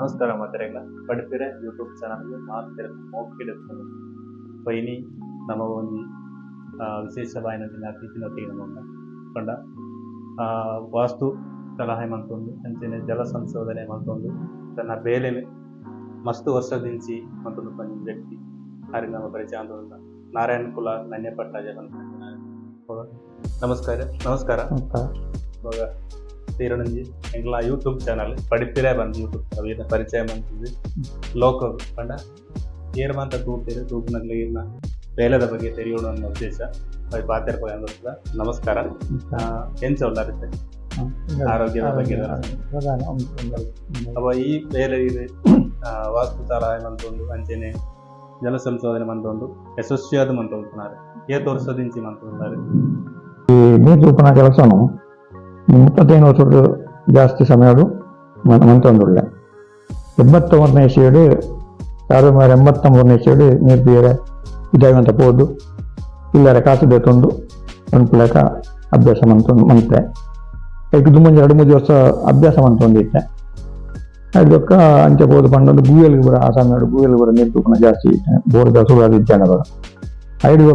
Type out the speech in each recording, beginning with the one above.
ನಮಸ್ಕಾರ ಮಾತೆರೆಗಳ ಪಡಿಪಿರೆ ಯೂಟ್ಯೂಬ್ ಚಾನಲ್ಗೆ ಮಾತಿರ ಮೋಕಿಡುತ್ತದೆ ಪೈನಿ ನಮ್ಮ ಒಂದು ಆ, ವಿಶೇಷವಾದ ದಿನ ಅತಿಥಿನೊಟ್ಟಿಗೆ ನಮ್ಮ ಕಂಡ ಆ, ವಾಸ್ತು ಸಲಹೆ ಮಾಡ್ಕೊಂಡು ಅಂಚನೆ ಜಲ ಸಂಶೋಧನೆ ಮಾಡ್ಕೊಂಡು ತನ್ನ ಬೇಲೆನೆ ಮಸ್ತ್ ವರ್ಷದಿಂಚಿ ಮತ್ತೊಂದು ಪಂಚ ವ್ಯಕ್ತಿ ಹಾರಿಗೆ ನಮ್ಮ ಪರಿಚಯ ಅಂತ இருந்து எங்களா யூடியூப் சேனல் படிப்பிலே வந்து யூடியூப் அவீன பரிச்சயம் வந்து லೋಕಲ್ ಪಂಡ ಏರ್ಮಂತ ತೂಪಿರು ತೂಪಿನಲ್ಲಿ ಏನ ಬೇಲದ ಬಗ್ಗೆ ತೆರೆಯೋಣ ಅನ್ನೋ ಉದ್ದೇಶ ಅದು ಪಾತಿರ್ಪ ನಮಸ್ಕಾರ ಎಂಚ ಉಳ್ಳಾರುತ್ತೆ ಆರೋಗ್ಯದ ಬಗ್ಗೆ ಅವ ಈ ಬೇರೆ ಇದು ವಾಸ್ತುತಾರಾಯ ಮಂತೊಂದು ಅಂಚೆನೆ ಜಲ ಸಂಶೋಧನೆ ಮಂತೊಂದು ಯಶಸ್ವಿಯಾದ ಮಂತೊಂದು ಏ ತೋರಿಸೋದಿಂಚಿ ಮಂತೊಂದಾರೆ ನೀರು చూపిన ಕೆಲసను ಮುಪ್ಪತ್ತೈದು ವರ್ಷದ ಜಾಸ್ತಿ ಸಮಯಡು ಮಂತೊಂದುಳ್ಳೆ. ಎಂಬತ್ತೊಂಬತ್ತನೇ ಇಸ್ವಿಯಡು ಸಾವಿರದ ಒಂಬೈನೂರ ಎಂಬತ್ತೊಂಬತ್ತನೇ ಇಸ್ವಿಯಡು ನೀರು ಬೇರೆ ಇದಾಗಂತ ಪೋದು. ಇಲ್ಲರೆ ಕಾಸು ಬೇತೊಂದು. ಒಂದು ಲೆಕ್ಕ ಅಭ್ಯಾಸ ಮಂತೊಂದು ಮಂತೆ ಈಗ ದುಮ್ಮಂಜ ಎರಡು ಮೂರು ವರ್ಷ ಅಭ್ಯಾಸ ಮಂತೊಂದಿತ್ತೆ ಅದಕ್ಕ ಅಂಚೆ ಪೋದು ಪಂಡೊಂದು ಗೂಯಲ್ಗೆ ಬರ ಆ ಸಮಯ ಗೂಯಲ್ಗೆ ಬರ ನೀರು ತೂಪನ ಜಾಸ್ತಿ ಇತ್ತೆ ಬೋರ್ದ ಸುಳಾದ ಇದ್ದಾನೆ ಬರ ಐದು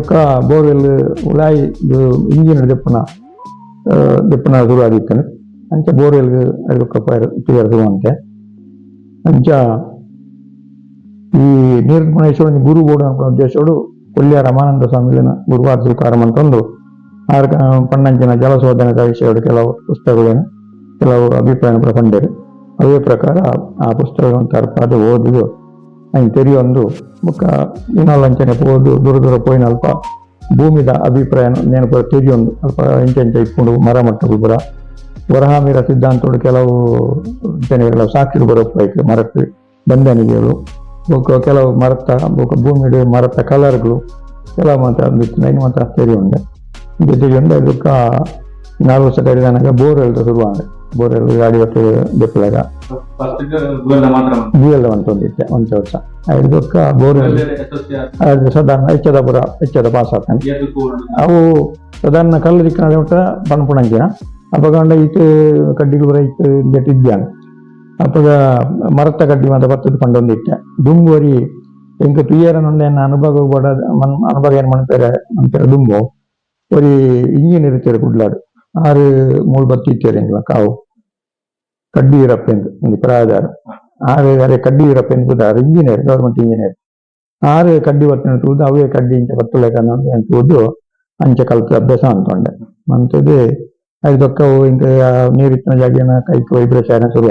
ಬೋರ್ವೆಲ್ ಉಳಾಯಿ ಇಂಜಿನ್ ದೆಪ್ಪನ ಲೆಪ್ಪನಾಗುರು ಆಗಿತ್ತನು. ಅಂಚ ಬೋರ್ವೆಲ್ಗೆ ಅದಕ್ಕಪ್ಪ ಇರ್ತದಂತೆ ಅಂಚ ಈ ನೀರ ಗುರು ಬೋಡ ಉದ್ದೇಶೋಡು ಕೊಲ್ಲಿಯ ರಮಾನಂದ ಸ್ವಾಮಿಗಳನ್ನ ಗುರುವಾರ ಸ್ವೀಕಾರ ಅಂತಂದು ಆರ್ ಪಣ್ಣಂಚಿನ ಜಲಶೋಧನದ ವಿಷಯಗಳು ಕೆಲವು ಪುಸ್ತಕಗಳನ್ನು ಕೆಲವು ಅಭಿಪ್ರಾಯ ಪಡೆದರು ಅದೇ ಪ್ರಕಾರ ಆ ಪುಸ್ತಕಗಳನ್ನು ತರಪಾದ ಓದಿದು ಹಂಗೆ ತೆರೆಯೊಂದು ಮುಖ, ಇನ್ನೊಂದು ಅಂಚನೆ ಓದು, ದೂರ ದೂರ ಪೋಯಿನ ಅಲ್ಪ ಭೂಮಿದ ಅಭಿಪ್ರಾಯ నేను ಕೂಡ ತೆರಿಯೊಂದು ಅಲ್ಪ ಇಂಚ ಇಂಚ ಇಟ್ಕೊಂಡು ಮರ ಮಟ್ಟಗಳು ಬರ. ವರಹಾಮಿರ ಸಿದ್ಧಾಂತೋಡು ಕೆಲವು ಜನಗಳ ಸಾಕ್ಷಿಗಳು ಬರೋಪ್ಪ ಮರಕ್ಕೆ ಬಂದನಿಗೆಗಳು ಕೆಲವು ಮರತ ಬೊಕ್ಕ ಭೂಮಿಡು ಮರತ ಕಲರ್ಗಳು ಕೆಲವು ಮಾತ್ರ ಇನ್ನು ನೈನ್ ಮಾತ್ರ ತೆರಿಯುಂಡೆ ಜೊತೆಗೆ ಅದಕ್ಕೆ ನಾಲ್ಕು ವರ್ಷ ಕಡಿದಾನಾಗ ಬೋರ್ ಶುರುವಾಂಡೆ ಬೋರ್ವೆಲ್ ಗಾಡಿ ಹೊತ್ತು ದೆಪ್ಪಲಾಗ ಫಸ್ಟ್ ಮಾತ್ರ ಬೀಯಲ್ಲ ಅಂತಂದಿದ್ದೆ ಒಂದು ವರ್ಷ. ಇದಕ್ಕ ಸಾಧಾರಣ ಹೆಚ್ಚದ ಪುರ ಹೆಚ್ಚದ ಪಾಸ್ ಆಗ್ತಾನೆ. ಅವು ಸಾಧಾರಣ ಕಲ್ಲು ದಿಕ್ಕಿನ ಒಟ್ಟ ಪಣಪುಣಂಜಿನ ಅಪಗಂಡ ಇಟ್ಟು ಕಡ್ಡಿ ಬರ ಇಟ್ಟು ಜಟ್ಟಿದ್ಯಾನ ಅಪ್ಪಗ ಮರತ ಕಡ್ಡಿ ಮಾತ ಬತ್ತದ ಪಂಡೊಂದಿಟ್ಟೆ ದುಂಬುವರಿ ಎಂಕ ತುಯ್ಯರ ನೊಂದೆ ಅನುಭವ ಕೂಡ ಅನುಭವ ಏನ್ ಮಾಡ್ತಾರೆ ಅಂತಾರೆ ದುಂಬು ஒரு ಇಂಜಿನ್ ಇರುತ್ತೆ ಕುಡ್ಲಾಡು ಆರು ಮೂಳು ಬತ್ತಿ ಇತ್ತೇರೆ ಎಂಗ್ಲ ಕಾವು. ಕಡ್ಡಿ ಇರಪ್ಪೆಂದು ಒಂದು ಪ್ರಾಧಾರ ಆರು ಅರೆ ಕಡ್ಡಿ இன்ஜினியர் கவர்மெண்ட் ಇಂಜಿನಿಯರ್ ಆರು ಕಡ್ಡಿ ಬತ್ತಿನ ತೂದು ಅವೇ ಕಡ್ಡಿ ಇಂಚ ಬತ್ತಲೆಕ ತೂದು ಅಂಚೆ ಕಲ್ತು ಅಭ್ಯಾಸ ಅಂತೊಂಡೆ ಮಂತದ್ದು ಐದು ದೊಕ್ಕವು ಇಂಕ ನೀರಿತ್ತಿನ ಜಾಗಿನ ಕೈ ವೈಬ್ರೇಷನ್ ಶುರು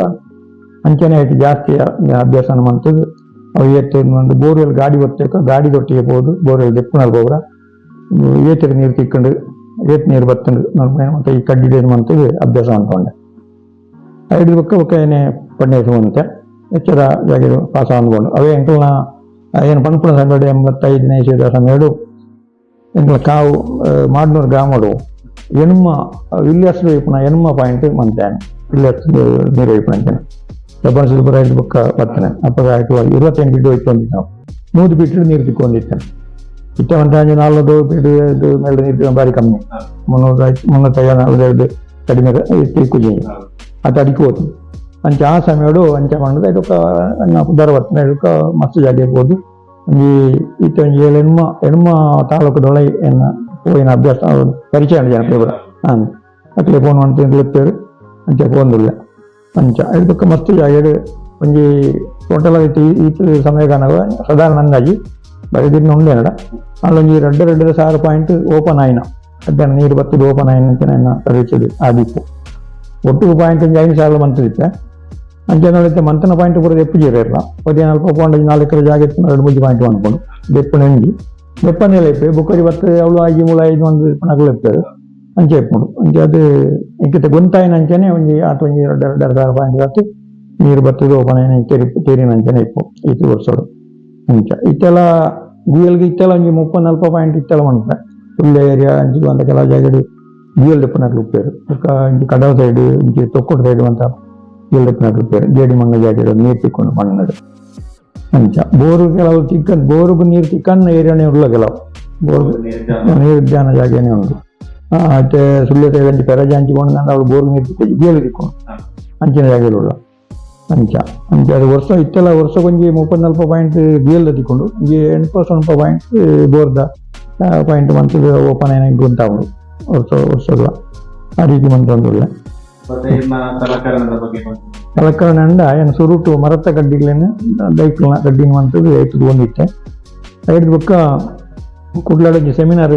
ಅಂಚನೆ ಆಯ್ತು ಜಾಸ್ತಿ ಅಭ್ಯಾಸ ಮಂತದ್ದು ಅವು ಏತ್ತು ಒಂದು ಬೋರ್ವೆಲ್ ಗಾಡಿ ಬತ್ತೇಕ ಗಾಡಿ ದೊಟ್ಟಿಗೆ ಹೋದು, ಬೋರ್ವೆಲ್ ದೆಪ್ಪುನಲ್ಲಿ ಹೋಗ್ರ ಏತರ ನೀರು ತಿಕ್ಕೊಂಡು ಏತ್ ನೀರು ನೋಡ್ಕೊಂಡು ಮತ್ತೆ ಈ ಕಡ್ಡಿ ಮಂತದ್ದು ಅಭ್ಯಾಸ ಅಂತೊಂಡೆ ಐದು ಬೊಕ್ಕ ಬೊಕ್ಕ ಏನೇ ಪಣ್ಣೆ ಸುಮಂತೆ ಎಚ್ಚರ ಜಾಗಿರು ಪಾಸ ಅಂದ್ಕೊಂಡು ಅವೇ ಎಂಕಲ್ನ ಏನು ಪಣಪುಣ ಸಂಗಡಿ ಎಂಬತ್ತೈದನೇ ಇಸದ ಸಮಯಡು ಎಂಕಲ ಕಾವು ಮಾಡ್ನೂರು ಗ್ರಾಮಡು ಎನ್ಮ ವಿಲ್ಯರ್ಸ್ ವೈಪುನ ಎನ್ಮ ಪಾಯಿಂಟ್ ಮಂತೇನೆ ವಿಲ್ಯರ್ಸ್ ನೀರು ವೈಪುನ ಅಂತೇನೆ. ಡಬ್ಬನ್ ಸಿಲ್ಬರ್ ಐದು ಬೊಕ್ಕ ಬರ್ತಾನೆ ಅಪ್ಪ ಆಯ್ತು, ಇರುವತ್ತೆಂಟು ಬಿಟ್ಟು ಹೋಯ್ತು ಅಂದಿತ್ತು ನೂರು ಬಿಟ್ಟು ನೀರು ತಿಕ್ಕೊಂಡಿದ್ದಾನೆ ಇತ್ತ ಒಂದು ನಾಲ್ಕು ಬಿಟ್ಟು ಇದು ಮೇಲೆ ನೀರು ಬಾರಿ ಕಮ್ಮಿ. ಮುನ್ನೂರ ಮುನ್ನೂರೈದು ನಲ್ವತ್ತೈದು ಕಡಿಮೆ ತಿಕ್ಕು ಅದು ಅಡಿಕೆ ಹೋತು ಅಂಚ ಆ ಸಮಯಡು ಅಂಚ ಮಾಡಿದ್ರೆ ಇದಕ್ಕ ಉದ್ದಾರ ಬರ್ತನೆ ಇದಕ್ಕ ಮಸ್ತ್ ಜಾಗ ಹೋದು ಒಂಜಿ ಈತ ಒಂಜಿ ಏಳು ಹೆಣ್ಮ ಹೆಣ್ಮ ತಾಲೂಕದೊಳ ಏನ ಹೋಯಿನ ಅಭ್ಯಾಸ, ಪರಿಚಯ ಜನ ಪೇಪರ್ ಹಾಂ ಅಟ್ಲೆ ಫೋನ್ ಮಾಡ್ತೀನಿ ಲೆಪ್ಪೇರು ಅಂಚೆ ಫೋನ್ದುಲ್ಲ ಅಂಚ ಇದಕ್ಕ ಮಸ್ತ್ ಜಾಗ ಒಂಜಿ ಟೋಟಲ್ ಆಗಿ ಸಮಯ ಸಮಯಗಾನಗ ಸಾಧಾರಣ ಅಂದಾಜಿ ಬರೆದಿನ ಉಂಡೆನಡ ಅಲ್ಲೊಂಜಿ ರೆಡ್ಡ ರೆಡ್ಡ ಸಾವಿರ ಪಾಯಿಂಟ್ ಓಪನ್ ಆಯ್ನ ಅದ್ದನ್ನ ನೀರು ಬತ್ತದು ಓಪನ್ ಆಯ್ನ ಅಂತ ನನ್ನ ಪರೀಕ್ಷೆದು ಆದಿತ್ತು ಒಟ್ಟಿಗೆ ಪಾಯಿಂಟ್ ಒಂದು ಐದು ಸಾವಿರ ಮಂತಿದ್ದೆ ಅಂಚೆ ನೋಡಿದ್ದೆ ಮಂತನ ಪಾಯಿಂಟ್ ಪೂರ ಎಪ್ಪು ಜೀರ ಇರಲ್ಲ ಪದಿ ನಾಲ್ಕು ಪಾಯಿಂಟ್ ನಾಲ್ಕು ಎಕರೆ ಜಾಗ ಇತ್ತು ಎರಡು ಮೂಜಿ ಪಾಯಿಂಟ್ ಅನ್ಕೊಂಡು ದೆಪ್ಪು ನೆಂಜಿ ದೆಪ್ಪನೆಲ್ಲ ಇಪ್ಪೆ ಬುಕ್ಕರಿ ಬತ್ತು ಅವಳು ಆಗಿ ಮೂಲ ಐದು ಒಂದು ನಗಲು ಇಪ್ಪರು ಅಂಚೆ ಇಪ್ಪುಡು ಅಂಚೆ ಅದು ಇಂಕಿತ ಗೊಂತಾಯಿನ ಅಂಚೆನೆ ಒಂಜಿ ಆತ ಒಂಜಿ ಎರಡು ಎರಡು ಎರಡು ಸಾವಿರ ಪಾಯಿಂಟ್ ಬತ್ತು ನೀರು ಬತ್ತದು ಓಪನ್ ಆಯ್ನ ತೆರಿ ತೆರಿನ ಅಂಚೆನೆ ಇಪ್ಪು ಈತು ವರ್ಷೋಡು ಅಂಚ ಇತ್ತೆಲ್ಲ ಗುಯಲ್ಗೆ ಇತ್ತೆಲ್ಲ ಒಂಜಿ ಮುಪ್ಪ ನಲ್ಪ ಪಾಯಿಂಟ್ ಇತ್ತೆಲ್ಲ ಮಾಡ್ತಾರೆ ಫುಲ್ ಏರಿಯಾ ಅಂಚು ಅಂತ ಕೆಲವು ಜಾಗಡು ಗುಯಲ್ ದೆಪ್ಪನಕ್ಲು ಉಪ್ಪೇರು ಬೊಕ್ಕ ಇಂಚಿ ಕಡವ ಸೈಡ್ ಇಂಚಿ ತೊಕ್ಕೋಡು ಸೈಡ್ ಅಂತ ಗುಯಲ್ ದೆಪ್ಪನಕ್ಲು ಉಪ್ಪೇರು ಜೇಡಿ ಮಣ್ಣು ಜಾಗ ನೀರು ತಿಕ್ಕೊಂಡು ಮಣ್ಣದು ಅಂಚ. ಬೋರು ಕೆಲವು ತಿಕ್ಕನ್ ಬೋರುಗು ನೀರು ತಿಕ್ಕನ್ನ ಏರಿಯಾನೇ ಉಳ್ಳ ಕೆಲವು. ಬೋರು ನೀರು ಉದ್ಯಾನ ಜಾಗನೇ ಉಂಟು. ಆ, ಮತ್ತೆ ಸುಳ್ಳು ಸೈಡ್ ಅಂಚಿ ಪೆರಜ ಹಂಚಿಕೊಂಡು ಅವಳು ಬೋರು ನೀರು ತಿಕ್ಕೊಂಡು ಬೇಲಿ ತಿಕ್ಕೊಂಡು ಅಂಚಿನ ಜಾಗ ಉಳ್ಳ. ಅಂಚ ಅಂಚ ಅದು ವರ್ಷ ಇತ್ತೆಲ್ಲ ವರ್ಷ ಒಂಜಿ ಮುಪ್ಪತ್ತು ನಲ್ಪ ಪಾಯಿಂಟ್ ಡಿಎಲ್ ತಿಕ್ಕೊಂಡು ಒಂಜಿ ಎಂಟು ಸ್ವಲ್ಪ ಪಾಯಿಂಟ್ ಬೋರ್ದ ಪಾಯಿಂಟ್ ಮಂತ್ ಓಪನ್ ಏನಾಗಿ ಗೊತ್ತಾವಡು ವರ್ಷ ವರ್ಷದ ಆ ರೀತಿ ಮಂತೊಂದುಲ್ಲ ಮತ್ತೆ ಇನ್ನ ಸಲಕರಣದ ಬಗ್ಗೆ ಒಂದು ಸಲಕರಣೆ ಅಂಡ ಏನು ಸುರುಟು ಮರತ ಗಡ್ಡಿಗಳೇನು ದೈಕ್ಲನ ಗಡ್ಡಿನ ಮಂತದ್ದು ಐತದು ಒಂದಿತ್ತೆ ಐದು ಬೊಕ್ಕ ಕುಡ್ಲಾಡೊಂಜಿ ಸೆಮಿನಾರ್